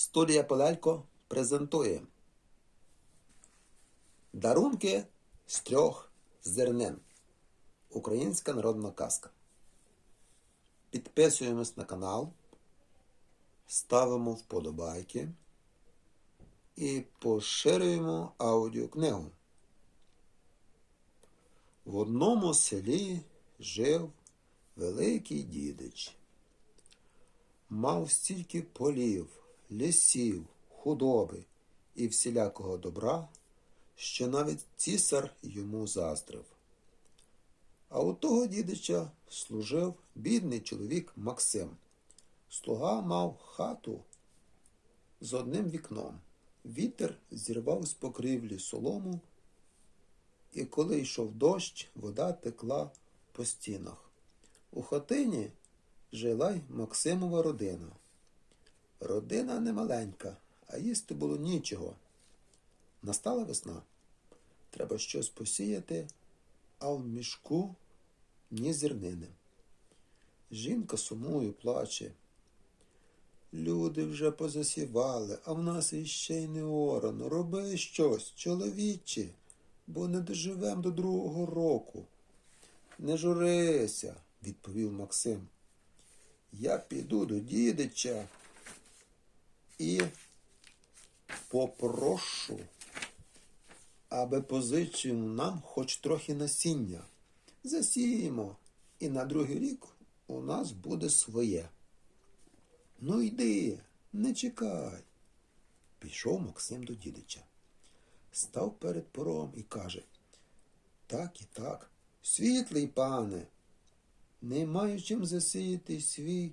Студія Полелько презентує Дарунки з трьох зернин. Українська народна казка. Підписуємось на канал, ставимо вподобайки і поширюємо аудіокнигу. В одному селі жив великий дідич. Мав стільки полів, лісів, худоби і всілякого добра, що навіть цісар йому заздрив. А у того дідича служив бідний чоловік Максим. Слуга мав хату з одним вікном. Вітер зірвав з покрівлі солому, і коли йшов дощ, вода текла по стінах. У хатині жила й Максимова родина. Родина не маленька, а їсти було нічого. Настала весна. Треба щось посіяти, а в мішку ні зернини. Жінка сумує, плаче. Люди вже позасівали, а в нас іще й не орано. Роби щось, чоловіче, бо не доживем до другого року. Не журися, відповів Максим. Я піду до дідича і попрошу, аби позичив нам хоч трохи насіння. Засіємо, і на другий рік у нас буде своє. Ну йди, не чекай. Пішов Максим до дідича. Став перед пором і каже Так і так, світлий пане, не маю чим засіяти свій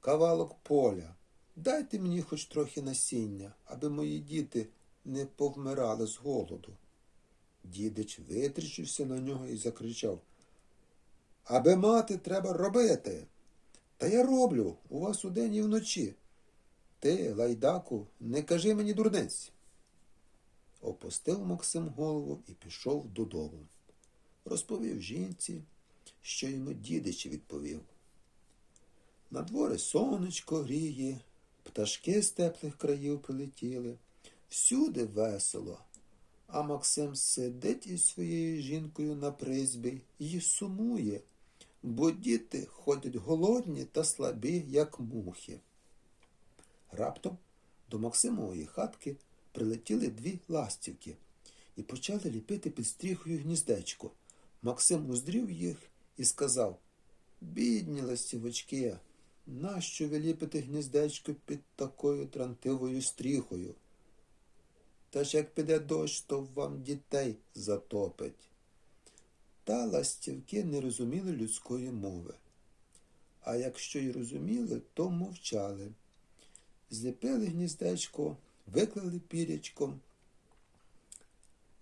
кавалок поля. Дайте мені хоч трохи насіння, аби мої діти не повмирали з голоду. Дідич витріщився на нього і закричав Аби мати треба робити. Та я роблю у вас удень і вночі. Ти, лайдаку, не кажи мені дурниць. Опустив Максим голову і пішов додому. Розповів жінці, що йому дідич відповів. На дворі сонечко гріє, пташки з теплих країв прилетіли, всюди весело. А Максим сидить із своєю жінкою на призбі і сумує, бо діти ходять голодні та слабі, як мухи. Раптом до Максимової хатки прилетіли дві ластівки і почали ліпити під стріхою гніздечко. Максим уздрів їх і сказав Бідні ластівочки, нащо ви ліпите гніздечко під такою трантивою стріхою? Та ж як піде дощ, то вам дітей затопить. Та ластівки не розуміли людської мови. А якщо й розуміли, то мовчали. Зліпили гніздечко, виклали пірячком,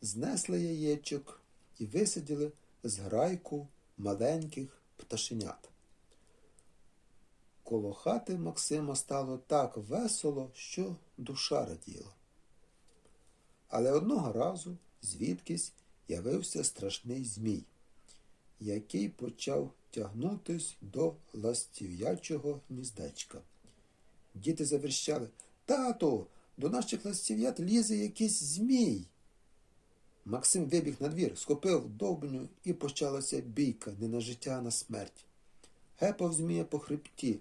знесли яєчок і висадили з грайку маленьких пташенят. Коло хати Максима стало так весело, що душа раділа. Але одного разу звідкись явився страшний змій, який почав тягнутись до ластів'ячого гніздечка. Діти заверщали Тату, до наших ластів'ят лізе якийсь змій. Максим вибіг на двір, схопив довбню і почалася бійка не на життя, а на смерть. Гепав змія по хребті,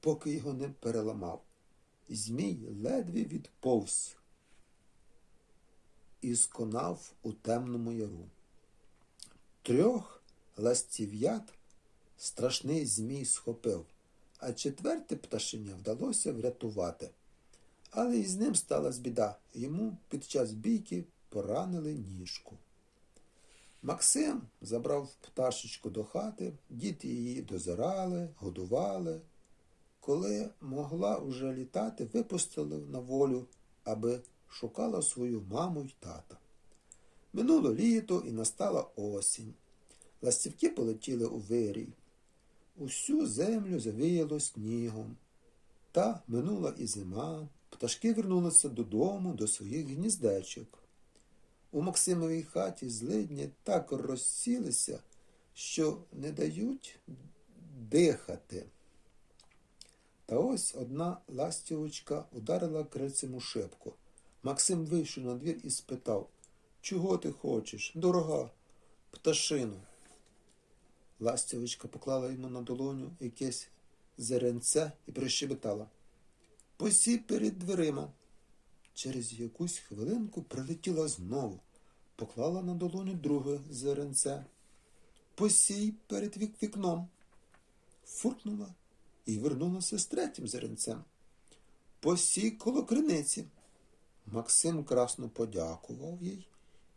поки його не переламав. Змій ледве відповз і сконав у темному яру. Трьох ластів'ят страшний змій схопив, а четверте пташеня вдалося врятувати. Але із ним сталася біда. Йому під час бійки поранили ніжку. Максим забрав пташечку до хати, діти її дозирали, годували. Коли могла уже літати, випустили на волю, аби шукала свою маму й тата. Минуло літо і настала осінь. Ластівки полетіли у вирій. Усю землю завіяло снігом. Та минула і зима. Пташки вернулися додому, до своїх гніздечок. У Максимовій хаті злидні так розсілися, що не дають дихати. Та ось одна ластівочка ударила крильцем у шибку. Максим вийшов на двір і спитав Чого ти хочеш, дорога пташино? Ластівочка поклала йому на долоню якесь зеренце і прищебетала. Посій перед дверима. Через якусь хвилинку прилетіла знову, поклала на долоню друге зеренце. Посій перед вік вікном. Фуркнула і вернулася з третім зеренцем. Посій коло криниці. Максим красно подякував їй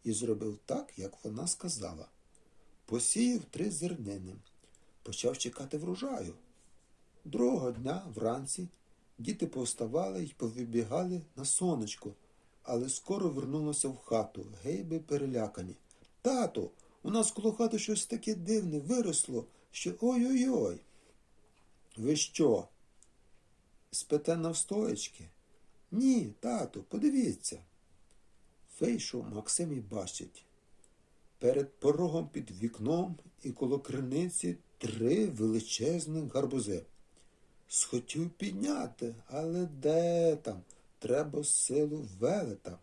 і зробив так, як вона сказала. Посіяв три зернини, почав чекати врожаю. Другого дня вранці діти повставали й повибігали на сонечко, але скоро вернулися в хату, гейби перелякані. Тату, у нас коло хати щось таке дивне виросло, що ой-ой-ой. Ви що? Спите навстоячки? Ні, тату, подивіться. Вийшов Максим і бачить. Перед порогом під вікном і коло криниці три величезних гарбузи. Схотів підняти, але де там? Треба силу велета.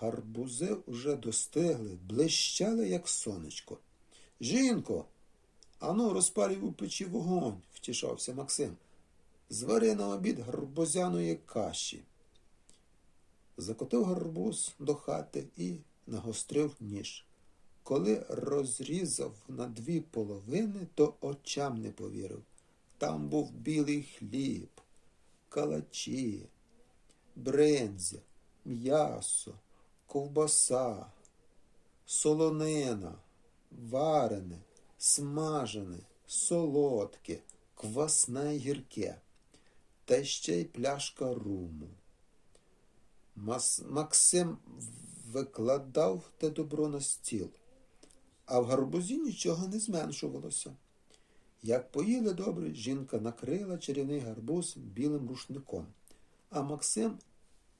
Гарбузи уже достигли, блищали, як сонечко. Жінко, ану, розпалюй у печі вогонь, втішався Максим. Звари на обід гарбузяної каші. Закотив гарбуз до хати і нагострив ніж. Коли розрізав на дві половини, то очам не повірив. Там був білий хліб, калачі, бринзя, м'ясо, ковбаса, солонина, варене, смажене, солодке, квасне й гірке, та ще й пляшка руму. Мас... Максим викладав те добро на стіл, а в гарбузі нічого не зменшувалося. Як поїли добре, жінка накрила чарівний гарбуз білим рушником, а Максим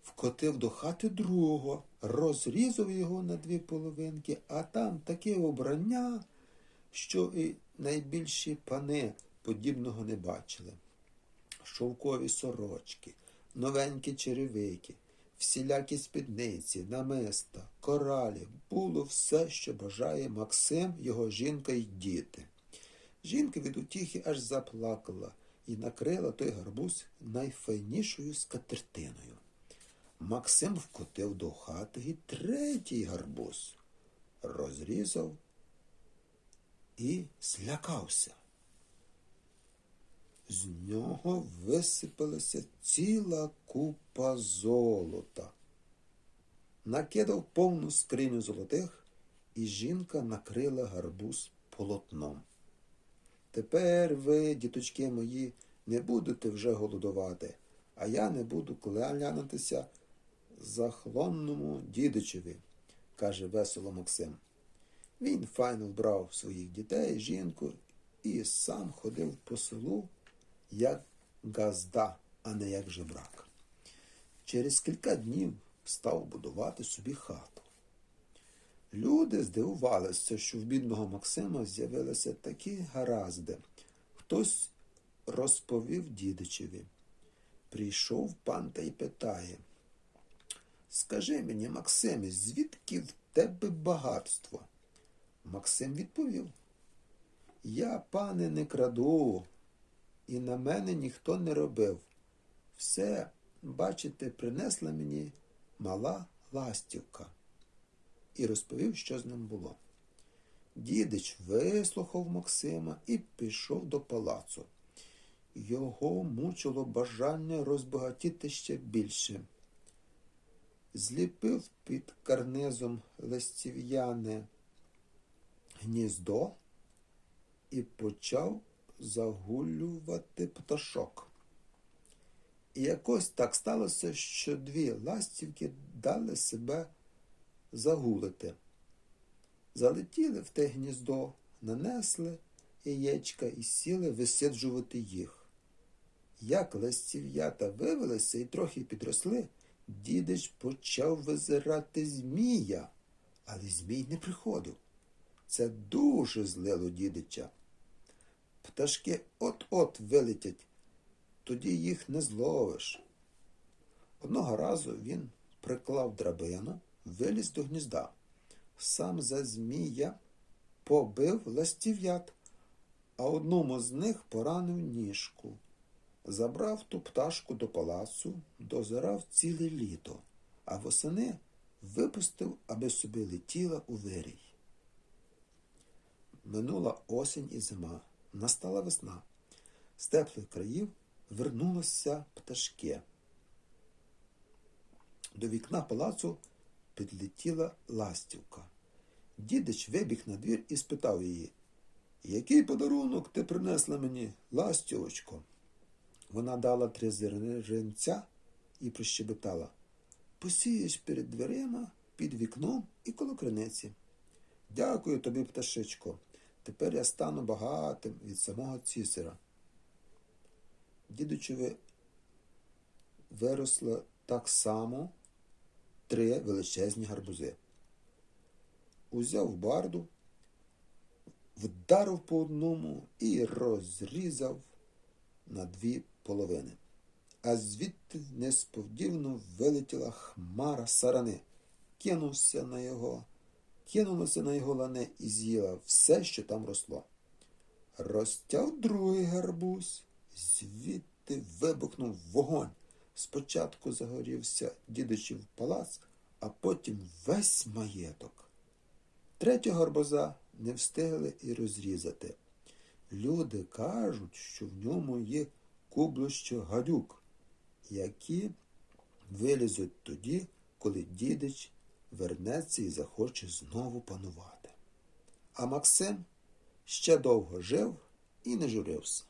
вкотив до хати другого, розрізав його на дві половинки, а там таке обрання, що і найбільші пани подібного не бачили. Шовкові сорочки, новенькі черевики, всілякі спідниці, намиста, коралі, було все, що бажає Максим, його жінка й діти. Жінка від утіхи аж заплакала і накрила той гарбуз найфайнішою скатертиною. Максим вкотив до хати і третій гарбуз, розрізав і злякався. З нього висипалася ціла купа золота. Накидав повну скриню золотих, і жінка накрила гарбуз полотном. Тепер ви, діточки мої, не будете вже голодувати, а я не буду клянятися захлонному дідичеві, каже весело Максим. Він файно вбрав своїх дітей, жінку і сам ходив по селу як газда, а не як жебрак. Через кілька днів став будувати собі хату. Люди здивувалися, що в бідного Максима з'явилися такі гаразди. Хтось розповів дідичеві. Прийшов пан та й питає. Скажи мені, Максиме, звідки в тебе багатство? Максим відповів. Я, пане, не краду, і на мене ніхто не робив. Все, бачите, принесла мені мала ластівка. І розповів, що з ним було. Дідич вислухав Максима і пішов до палацу. Його мучило бажання розбагатіти ще більше. Зліпив під карнизом листів'яне гніздо і почав загулювати пташок. І якось так сталося, що дві ластівки дали себе загулити. Залетіли в те гніздо, нанесли яєчка і сіли висиджувати їх. Як ластів'ята вивелися і трохи підросли, дідич почав визирати змія, але змій не приходив. Це дуже злило дідича. Пташки от-от вилетять тоді їх не зловиш. Одного разу він приклав драбину, виліз до гнізда. Сам за змія побив ластів'ят, а одному з них поранив ніжку. Забрав ту пташку до палацу, дозирав ціле літо, а восени випустив, аби собі летіла у вирій. Минула осінь і зима, настала весна. З теплих країв вернулося пташки. До вікна палацу підлетіла ластівка. Дідич вибіг на двір і спитав її, який подарунок ти принесла мені, ластівочко? Вона дала три зернця і прощебетала. Посієш перед дверима, під вікном і коло криниці. Дякую тобі, пташечко. Тепер я стану багатим від самого цісара. Дідучеві виросло так само три величезні гарбузи. Узяв барду, вдарив по одному і розрізав на дві половини. А звідти несподівано вилетіла хмара сарани, кинувся на його, кинулася на його лане і з'їла все, що там росло. Розтяв другий гарбуз, звідти вибухнув вогонь. Спочатку загорівся дідичів палац, а потім весь маєток. Третього гарбуза не встигли і розрізати. Люди кажуть, що в ньому є кублище гадюк, які вилізуть тоді, коли дідич вернеться і захоче знову панувати. А Максим ще довго жив і не журився.